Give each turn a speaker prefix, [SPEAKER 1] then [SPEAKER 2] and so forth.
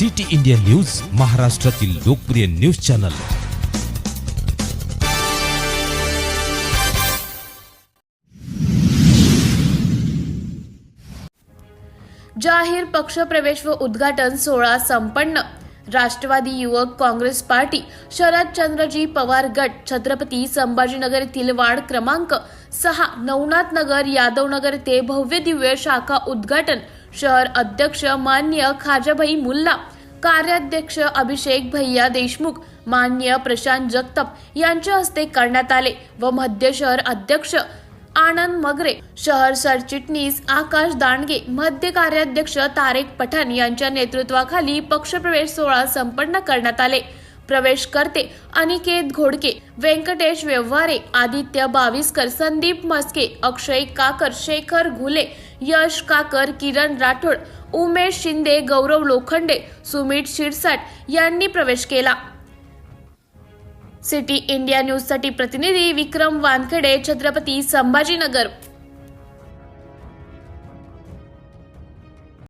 [SPEAKER 1] City India news महाराष्ट्रातील लोकप्रिय news channel.
[SPEAKER 2] जाहीर पक्षप्रवेश व उद्घाटन सोहळा संपन्न. राष्ट्रवादी युवक काँग्रेस पार्टी शरदचंद्रजी पवार गट छत्रपती संभाजीनगर येथील वार्ड क्रमांक सहा नवनाथ नगर यादवनगर ते भव्य दिव्य शाखा उद्घाटन. शहर अध्यक्ष मान्य खाजाभाई मुल्ला कार्याध्यक्ष अभिषेक भैया देशमुख मान्य प्रशांत जगताप यांच्या हस्ते करण्यात आले व मध्य शहर अध्यक्ष आनंद मगरे शहर सरचिटणीस आकाश दांडगे मध्य कार्याध्यक्ष तारेक पठाण यांच्या नेतृत्वाखाली पक्षप्रवेश सोहळा संपन्न करण्यात आले. प्रवेश करते अनिकेत घोडके व्यंकटेश व्यवहारे आदित्य बाविस्कर संदीप मस्के अक्षय काकर शेखर घुले यश काकर किरण राठोड उमेश शिंदे गौरव लोखंडे सुमित शिरसाट यांनी प्रवेश केला. सिटी इंडिया न्यूजसाठी प्रतिनिधी विक्रम वानखेडे छत्रपती संभाजीनगर.